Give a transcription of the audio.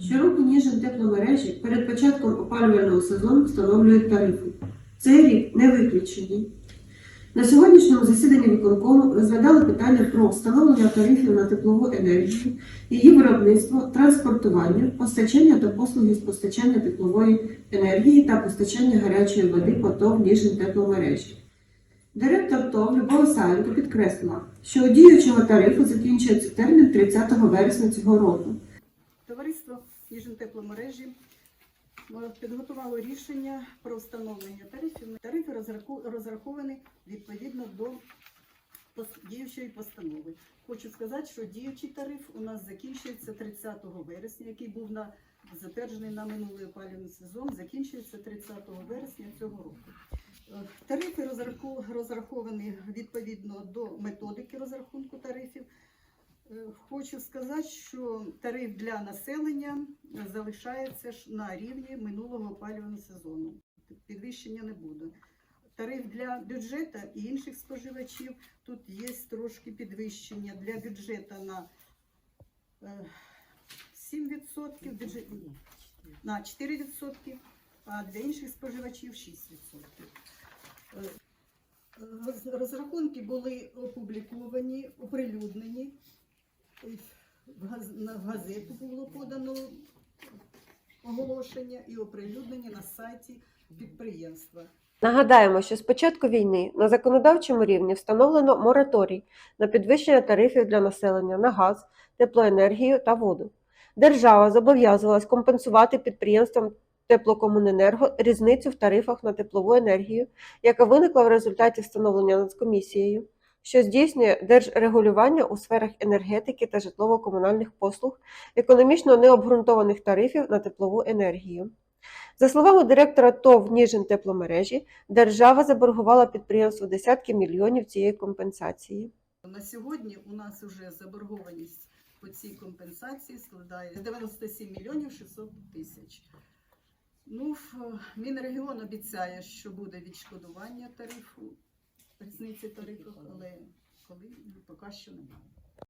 Щороку Ніжин тепломережі перед початком опалювального сезону встановлюють тарифи. Цей рік не виключення. На сьогоднішньому засіданні виконкому розглядали питання про встановлення тарифів на теплову енергію, її виробництво, транспортування, постачання та послуги з постачання теплової енергії та постачання гарячої води по ТОВ Ніжин тепломережі. Директор ТОВ Любов Саєнко підкреслила, що у діючого тарифу закінчується термін 30 вересня цього року. Товариство Ніжин тепломережі е, підготувало рішення про встановлення тарифів. Тарифи розраховані відповідно до діючої постанови. Хочу сказати, що діючий тариф у нас закінчується 30 вересня, який був на затверджений на минулий опалювальний сезон, закінчується 30 вересня цього року. Е, Тарифи розраховані відповідно до методики розрахунку тарифів. Е, Хочу сказати, що тариф для населення залишається ж на рівні минулого опалювального сезону. Підвищення не буде. Тариф для бюджету і інших споживачів тут є трошки підвищення для бюджету на е, 7%, бюджет, на 4%, а для інших споживачів 6%. Е, Розрахунки були опубліковані, оприлюднені. В газету було подано оголошення і оприлюднення на сайті підприємства. Нагадаємо, що з початку війни на законодавчому рівні встановлено мораторій на підвищення тарифів для населення на газ, теплоенергію та воду. Держава зобов'язувалась компенсувати підприємствам теплокомуненерго різницю в тарифах на теплову енергію, яка виникла в результаті встановлення Нацкомісією, що здійснює держрегулювання у сферах енергетики та житлово-комунальних послуг, економічно необґрунтованих тарифів на теплову енергію. За словами директора ТОВ Ніжин тепломережі, держава заборгувала підприємству десятки мільйонів цієї компенсації. На сьогодні у нас вже заборгованість по цій компенсації складає 97 мільйонів 600 тисяч. Ну, Мінрегіон обіцяє, що буде відшкодування тарифу, різниці тарифу, але коли поки що немає.